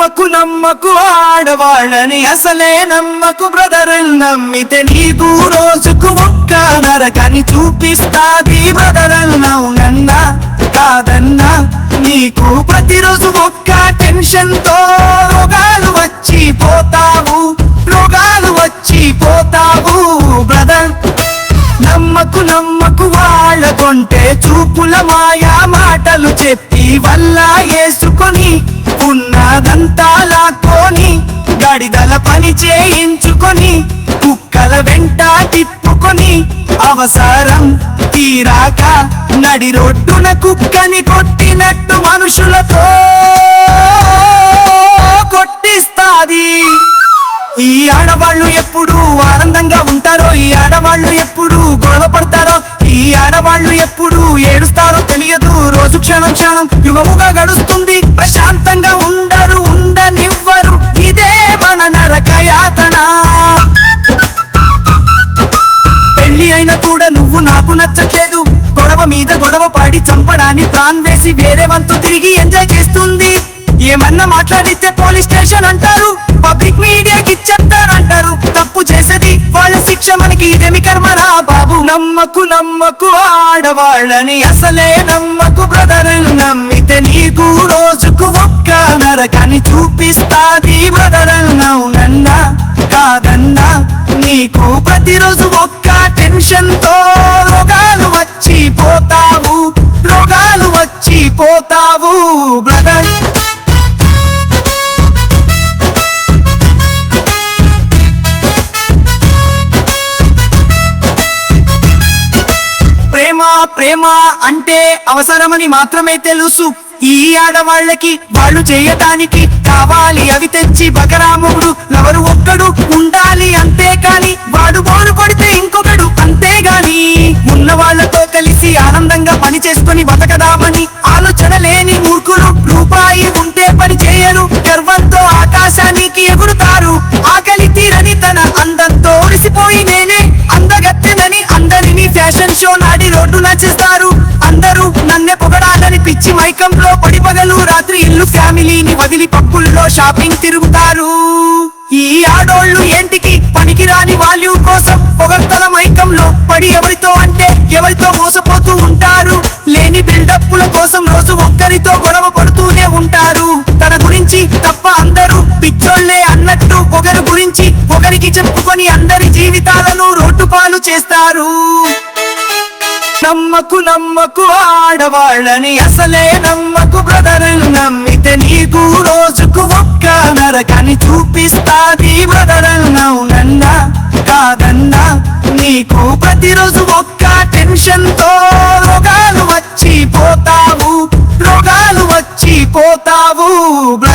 నమ్మకు నమ్మకు ఆడవాళ్ళని అసలే నమ్మకు బ్రదర్ నమ్మితే నీకు రోజుకు ఒక్క నరకని చూపిస్తాది బ్రదర్ అవునన్నా కాదన్నా. నీకు ప్రతిరోజు ఒక్క టెన్షన్తో రోగాలు వచ్చి పోతావు రోగాలు వచ్చి పోతావు బ్రదర్. నమ్మకు నమ్మకు వాళ్ళకుంటే చూపుల మాయా మాటలు చెప్పి వల్ల వేసుకొని గాడిదల పని చేయించుకొని కుక్కల వెంట తిప్పుకొని అవసరం తీరాక నడి రొడ్డున కుక్కని కొట్టినట్టు మనుషులతో కొట్టిస్తాది. ఈ ఆడవాళ్ళు ఎప్పుడు ఆనందంగా ఉంటారో ఈ ఆడవాళ్ళు ఎప్పుడు గొడవ పడతారో ఈ ఆడవాళ్ళు ఎప్పుడు ఏడుస్తారో తెలియదు. రోజు క్షణం క్షణం యుగముగా గడుస్తుంది ప్రశాంతంగా ఉండ యాతన పెళ్ళి అయినా కూడా నువ్వు నాకు నచ్చట్లేదు. గొడవ మీద గొడవ పాడి చంపడాన్ని ప్లాన్ వేసి వేరే వంతు తిరిగి ఎంజాయ్ చేస్తుంది. ఏమన్నా మాట్లాడితే పోలీస్ స్టేషన్ అంటారు. పబ్లిక్ మీడియాకి చెప్తారంటారు. తప్పు చేసేది వాళ్ళ శిక్ష మనకి ఇదేమి కర్మరా బాబు? నమ్మకు నమ్మకు ఆడవాళ్ళని అసలే నమ్మకు బ్రదర్. నమ్మితే నీకు రోజుకు ఒక్క నరకాన్ని చూపిస్తాది. నీకు ప్రతిరోజు ఒక్క టెన్షన్తో రోగాలు వచ్చి పోతావు రోగాలు వచ్చి పోతావు బ్రదర్. ప్రేమ ప్రేమ అంటే అవసరమని మాత్రమే తెలుసు. ఈ ఆడవాళ్ళకి వాళ్ళు చేయటానికి కావాలి అవి తెచ్చి బకరాముడు ఎవరు ఒక్కడు ఉండ ఉన్న వాళ్ళతో కలిసి ఆనందంగా పని చేసుకుని బతకదామని ఆలోచన లేని మూర్ఖులు రూపాయి ఉంటే పని చేయరు గర్వంతో ఆకాశానికి ఎగురుతారు. ఆకలి తీరని తన అందంతో ఒడిసిపోయి నేనే అందగత్తెనని అందరినీ ఫ్యాషన్ షో నాడి రోడ్డు నచ్చేస్తారు అందరూ నన్నే పొగడాలని పిచ్చి మైకంలో పడి పగలు రాత్రి ఇల్లు ఫ్యామిలీని వదిలి పప్పుల్లో షాపింగ్ తిరుగుతారు. ఈ ఆడోళ్ళు ఏంటికి పనికిరాని వాల్యూ కోసం పొగడ్తల ఉంటారు తన గురించి తప్ప అందరూ పిచ్చోళ్ళే అన్నట్టు ఒకరి గురించి ఒకరికి చెప్పుకొని అందరి జీవితాలను రోడ్డు పాలు చేస్తారు. నమ్మకు నమ్మకు ఆడవాళ్ళని అసలే నమ్మకు బ్రదర్ నమ్మితే నీకు రోజుకు ఒక్క నరకని చూపిస్తాది బ్రదర్ అవునన్నా కాదన్నా నీకు ప్రతిరోజు ఒక్క టెన్షన్ వచ్చి